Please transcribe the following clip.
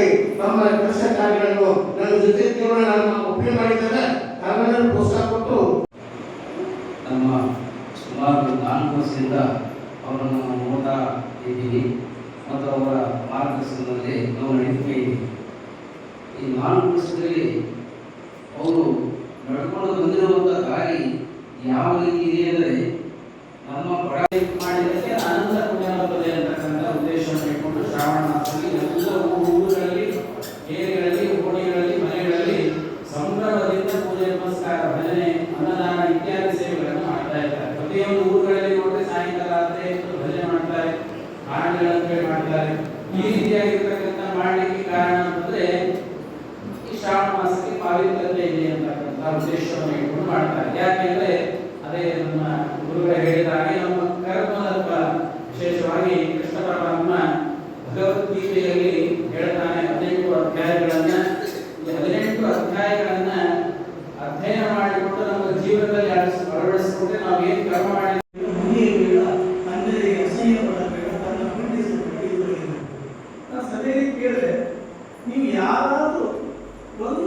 ಉತ್ತಮರಾಗಿ ತಮ್ಮ ಕೆಲಸ ಕಾರ್ಯಗಳನ್ನು ನನ್ನ ಜೊತೆ ಜೀವನ ನಾನು ಒಪ್ಪಿಗೆ ಮಾಡಿದ್ದಾರೆ. ತಾವೆಲ್ಲರೂ ಪ್ರೋತ್ಸಾಹ ಕೊಟ್ಟು ನಮ್ಮ ಸುಮಾರು ನಾಲ್ಕು ವರ್ಷದಿಂದ ಅವರನ್ನು ನೋಡ್ತಾ ಇದ್ದೀವಿ. ಮತ್ತು ಅವರ ಮಾರ್ಗದರ್ಶನದಲ್ಲಿ ನಾವು ನಡೀತಾ ಇದ್ದೀವಿ. ಈ ನಾಲ್ಕು ವರ್ಷದಲ್ಲಿ ಅವರು ನಡ್ಕೊಂಡು ಬಂದಿರುವಂಥ ದಾರಿ ಯಾವ ರೀತಿ ಇದೆ ಅಂದರೆ ಪ್ರತಿಯೊಂದು ಊರುಗಳಲ್ಲಿ ನೋಡಿದ್ರೆ ಸಾಯಂಕಾಲ ಆದ್ರೆ ಭಜನೆ ಮಾಡ್ತಾರೆ ಹಾಡುಗಳನ್ನು ಮಾಡ್ತಾರೆ. ಈ ರೀತಿಯಾಗಿರ್ತಕ್ಕಂಥ ಮಾಡಲಿಕ್ಕೆ ಕಾರಣ ಅಂತಂದ್ರೆ, ಈ ಶ್ರಾವಣ ಮಾಸಕ್ಕೆ ಪಾವಿತ್ರತೆ ಇದೆ ಅಂತಕ್ಕಂಥ ಉದ್ದೇಶವನ್ನು ಇಟ್ಕೊಂಡು ಮಾಡ್ತಾರೆ. ಯಾಕೆಂದ್ರೆ ಅದೇ ನಮ್ಮ ಗುರುಗಳು ಹೇಳಿದ ಹಾಗೆ ನಮ್ಮ ಕರ್ಮದ ವಿಶೇಷವಾಗಿ ಕೃಷ್ಣ ಪರಮಾತ್ಮ ಭಗವದ್ಗೀತೆಯಲ್ಲಿ ಅಳವಡಿಸಿಕೊಂಡ್ರೆ ನಾವು ಏನು ಕರ್ಮ ಮಾಡಿ ಕೇಳಿದೆ. ನೀವು ಯಾರಾದರೂ ಒಂದು